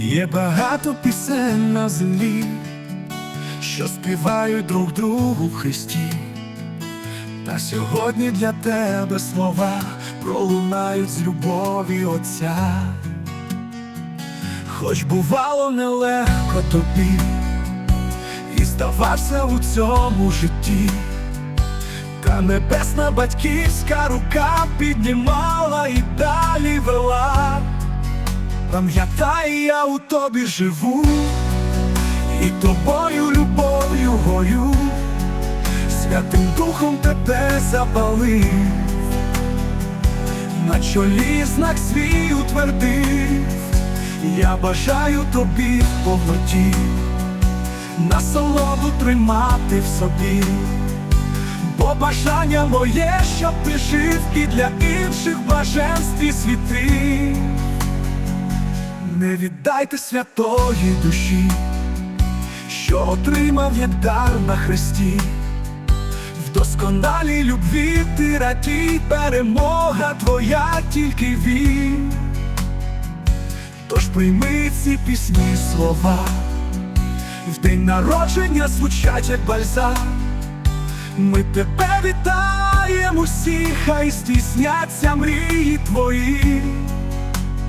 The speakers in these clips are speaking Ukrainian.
Є багато пісень на землі, що співають друг другу в Христі. Та сьогодні для тебе слова пролунають з любові Отця. Хоч бувало нелегко тобі, і здавався у цьому житті, та небесна батьківська рука піднімала і далі вела. Пам'ятай, я у тобі живу, і тобою любов'ю гою, Святим Духом тебе запалив, на чолі знак свій утвердив, я бажаю тобі в повноті, насолоду тримати в собі, бо бажання моє, щоб ти жив і для інших блаженств і світи. Не віддайте святої душі, що отримав як дар на хресті, в досконалій любві ти радій, перемога твоя тільки він. Тож прийми ці пісні слова, в день народження звучать як бальзам. Ми тебе вітаємо всі, хай здійсняться мрії твої.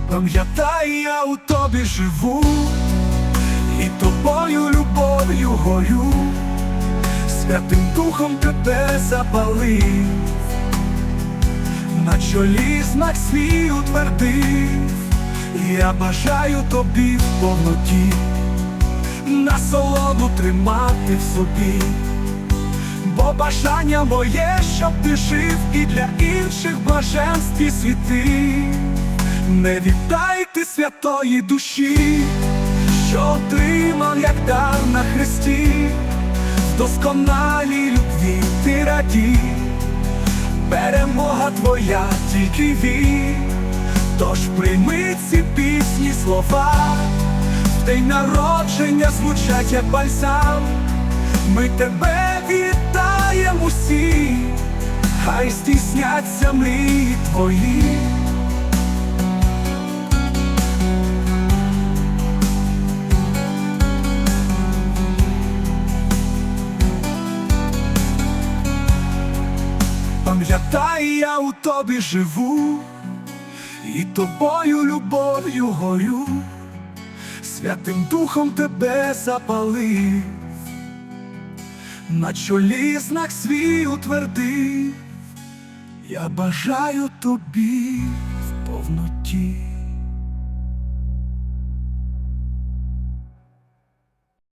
Пам'ятай, я у тобі живу, і тобою любов'ю горю, Святим Духом тебе запалив, на чолі знак свій утвердив, я бажаю тобі в повноті, насолоду тримати в собі, бо бажання моє, щоб ти жив і для інших блаженств і світив. Не віддайте святої душі, що отримав як дар на хресті, в досконалій любві ти радій, перемога твоя тільки вір, тож прийми ці пісні слова, в день народження звучать як бальзам, ми тебе вітаємо усі, хай здійсняться мрії твої. Пам'ятай, я у тобі живу, і тобою любов'ю горю, Святим Духом тебе запалив, на чолі знак свій утвердив, я бажаю тобі в повноті.